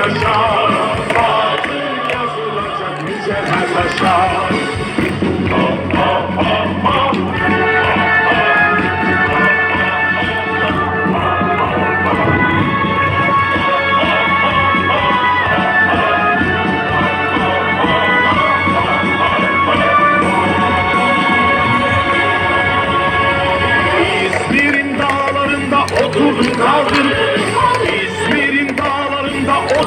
yaşa İzmir'in dağlarında oturdum kaldım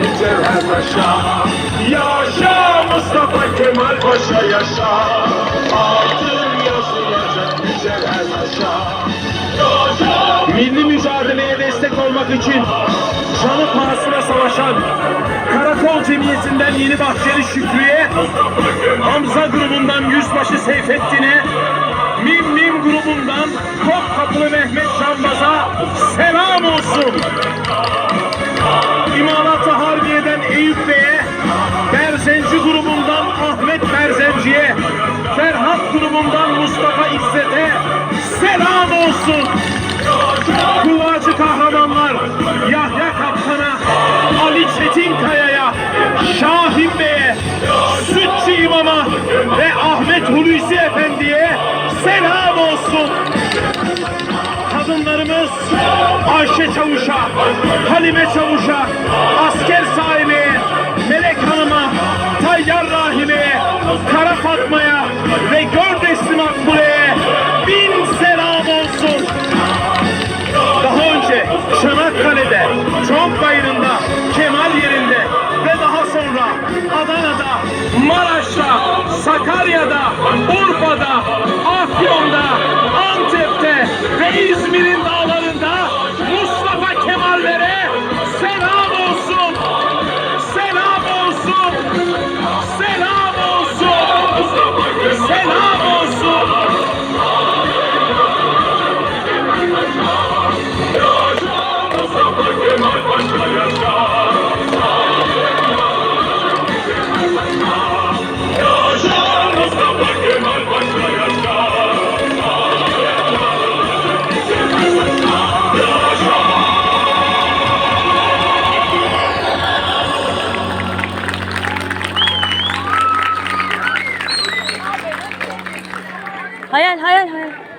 mücevher taşa Yaşa Mustafa Kemal Paşa yaşa. Adın yazılacak mücevher taşa Milli mücadeleye destek olmak için canı pahasına savaşan Karakol Cemiyeti'nden Yeni Bahçeli Şükrü'ye, Hamza grubundan Yüzbaşı Seyfettin'e, Mim Mim grubundan Topkapılı Mehmet Şambaz'a selam olsun. Berzenci'ye, Ferhat grubundan Mustafa İzzet'e selam olsun. Kuvacı kahramanlar Yahya Kaptan'a, Ali Çetinkaya'ya, Şahin Bey'e, Sütçü İmam'a ve Ahmet Hulusi Efendi'ye selam olsun. Kadınlarımız Ayşe Çavuş'a, Halime Çavuş'a, asker sahibi Sakarya'da, Urfa'da, Afyon'da, Antep'te ve İzmir'in 好呀，好呀好呀。